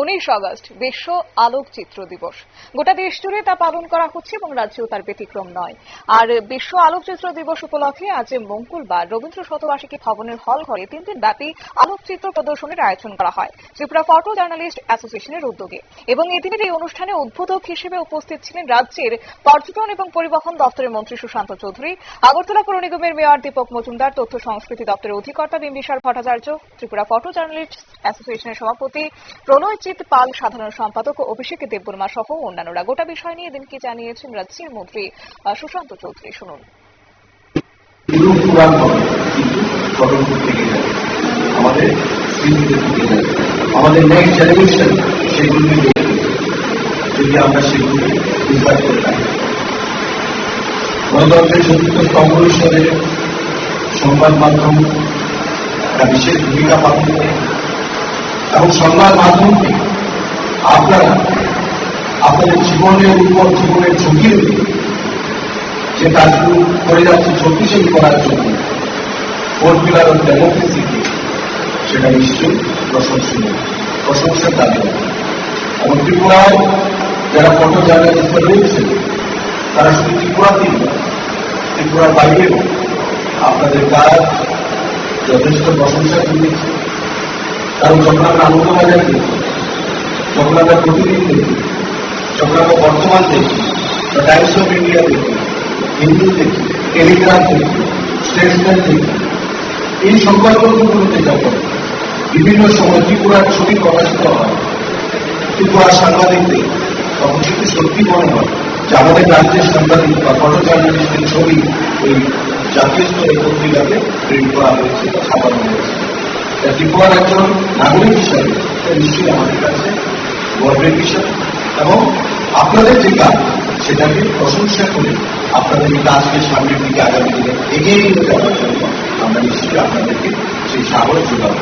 উনিশ আগস্ট, বিশ্ব আলোকচিত্র দিবস। গোটা দেশ জুড়ে তা পালন করা হচ্ছে এবং রাজ্যেও তার ব্যতিক্রম নয়। আর বিশ্ব আলোকচিত্র দিবস উপলক্ষে আজ মঙ্গলবার রবীন্দ্র শতবার্ষিকী ভবনের হল ঘরে তিন দিন ব্যাপী আলোকচিত্র প্রদর্শনীর আয়োজন করা হয়। ত্রিপুরা ফটো জার্নালিস্ট অ্যাসোসিয়েশনের উদ্যোগে। এবং এদিনের এই অনুষ্ঠানে উদ্বোধক হিসেবে উপস্থিত ছিলেন রাজ্যের পর্যটন এবং পরিবহন দপ্তরের মন্ত্রী সুশান্ত চৌধুরী, আগরতলা পৌর নিগমের মেয়র দীপক মজুমদার, তথ্য সংস্কৃতি দপ্তরের অধিকর্তা বিম্বিসার ভট্টাচার্য, ত্রিপুরা ফটো জার্নালিস্ট অ্যাসোসিয়েশনের সভাপতি প্রলয়জিৎ পাল, সাধারণ সম্পাদক অভিষেক দেববর্মা সহ অন্যান্যরা। গোটা বিষয় নিয়ে এদিন কি জানিয়েছেন রাজ্যের মন্ত্রী সুশান্ত চৌধুরী। শুনুন। আমাদের নেক্সট জেনারেশন যদি আমরা গণতন্ত্রের চতুর্থ স্তম্ভ হিসেবে সংবাদ মাধ্যম বিশেষ ভূমিকা পালন করে। এবং সংবাদ মাধ্যমকে আপনারা আপনাদের জীবনের উপর জীবনের উপর যে কাজগুলো করে যাচ্ছে শক্তিশালী করার জন্য ফোর পিলার অফ ডেমোক্রেসিকে সেটা নিশ্চয়ই প্রশংসনীয় প্রশংসার দাবি। এবং ত্রিপুরায় যারা ফটো জার্নালিস্ট রয়েছে তারা শুধু ত্রিপুরাতেই নয়, ত্রিপুরার বাইরেও আপনাদের কাজ যথেষ্ট প্রশংসা কুড়িয়েছে কারণ যখন আমরা আনন্দবাজার যখন আমরা প্রতিদিন দেখি যখন আমরা বর্তমান দেখি, বা টাইমস অফ ইন্ডিয়া দেখি হিন্দু দেখি টেলিগ্রাম দেখি স্টেটসম্যান দেখি। এই সংবাদপত্রগুলোতে যখন বিভিন্ন সময় ত্রিপুরার ছবি প্রকাশিত হয়, ত্রিপুরার সাংবাদিকদের তখন কিন্তু সত্যি মনে হয় যে আমাদের রাজ্যের সাংবাদিক বা ফটো ছবি এই জাতীয় স্তরের পত্রিকাতে প্রিন্ট করা হয়েছে বা ছাপানো হয়েছে। ত্রিপুরার একজন নাগরিক হিসাবে নিশ্চয়ই আমাদের কাছে গর্বের বিষয়। এবং আপনাদের যে কাজ, সেটাকে প্রশংসা করে আপনাদের এই কাজকে সামনের দিকে আগামী দিনে এগিয়ে নিয়ে যাওয়ার জন্য আমরা নিশ্চয়ই আপনাদেরকে সেই সাহস যোগাবো।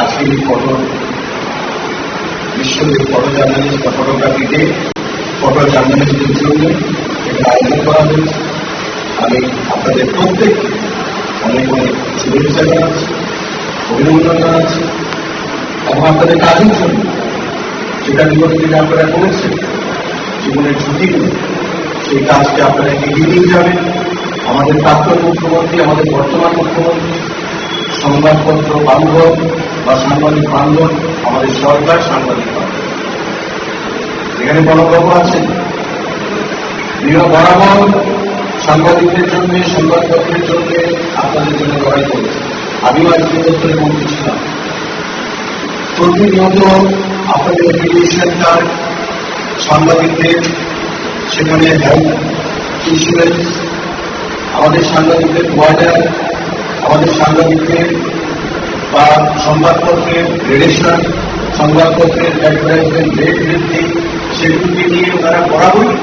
আজকে এই ফটো বিশ্বের ফটো জার্নালিস্ট বা ফটোগ্রাফি ডে ফটো জার্নালিস্টের জন্য এটা আয়োজন করা হয়েছে। আমি আপনাদের প্রত্যেককে অনেক অনেক শুভেচ্ছা জানাচ্ছি, অভিনন্দন জানাচ্ছি এবং আপনাদের কাজের জন্য যেটা বিগত দিনে আপনারা করেছেন? জীবনের ঝুঁকি নিয়ে সেই কাজকে আপনারা এগিয়ে নিয়ে যাবেন। আমাদের প্রাক্তন মুখ্যমন্ত্রী, আমাদের বর্তমান মুখ্যমন্ত্রী, সংবাদপত্র বান্ধব বা সাংবাদিক বান্ধব, আমাদের সরকার সাংবাদিক বান্ধব। এখানে গণবাবু আছেন। বরাবর সাংবাদিকদের জন্য, সংবাদপত্রের জন্য আপনাদের জন্য লড়াই করেছে আমিও আজকে দপ্তরের মন্ত্রী ছিলাম। প্রতিনিয়ত আপনাদের কার্ড সাংবাদিকদের সেখানে হেলথ ইন্স্যুরেন্স আমাদের সাংবাদিকদের বয়ডার আমাদের সাংবাদিকদের বা সংবাদপত্রের রেডিয়েশন সংবাদপত্রের অ্যাডভার্টাইজমেন্ট রেট বৃদ্ধি সেগুলিকে নিয়ে ওনারা বরাবরই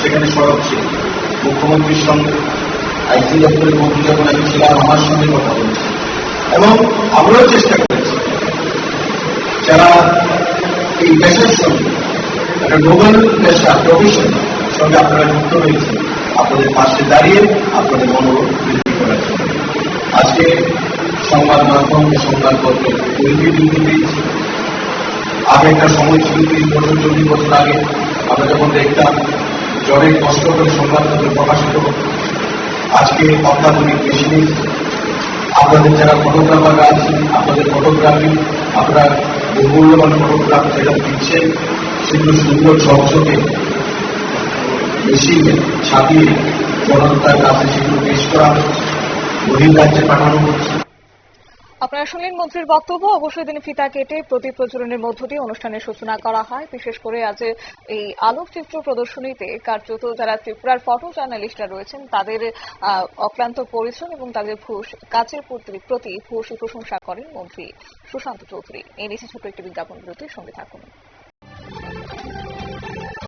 সেখানে সরব ছিল মুখ্যমন্ত্রীর সঙ্গে, আইটি দপ্তরের মন্ত্রী যখন আমি ছিলাম, আমার সঙ্গে কথা বলেছি এবং আমরাও চেষ্টা করেছি যারা এই পেশার সঙ্গে, একটা নোবেল পেশা প্রফেশন সঙ্গে আপনারা যুক্ত হয়েছে আপনাদের পাশে দাঁড়িয়ে আপনাদের মনোরোধ বৃদ্ধি করার জন্য। আজকে সংবাদ মাধ্যম ও সংবাদপত্র পরিধি বৃদ্ধি পেয়েছে আগে একটা সময় ছিল তিরিশ বছর, চল্লিশ বছর আগে। আমরা যখন দেখতাম জ্বরে কষ্ট করে সংবাদপত্র প্রকাশিত হতো। আজকে অত্যাধুনিক মেশিনে, আপনাদের যারা ফটোগ্রাফাররা আছেন, আপনাদের ফটোগ্রাফি আপনারা ফটোগ্রাফ যেটা দিচ্ছেন সেগুলো সুন্দর ঝকঝকে মেশিনে ছাপিয়ে জনতার কাছে সেগুলো পেশ করা হচ্ছে বহির্রাজ্যে পাঠানো হচ্ছে। আপনারা শুনলেন মন্ত্রীর বক্তব্য। অবশ্যই তিনি ফিতা কেটে প্রতি প্রচলনের মধ্য দিয়ে অনুষ্ঠানের সূচনা করা হয়। বিশেষ করে আজ এই আলোকচিত্র প্রদর্শনীতে কার্যত যারা ত্রিপুরার ফটো জার্নালিস্টরা রয়েছেন, তাদের অক্লান্ত পরিশ্রম এবং তাদের ভূষ- কাজের প্রতি- ভূয়সী প্রশংসা করেন মন্ত্রী সুশান্ত চৌধুরী। এই নিচে ছোট একটি বিজ্ঞাপন বিরতির সঙ্গে থাকুন।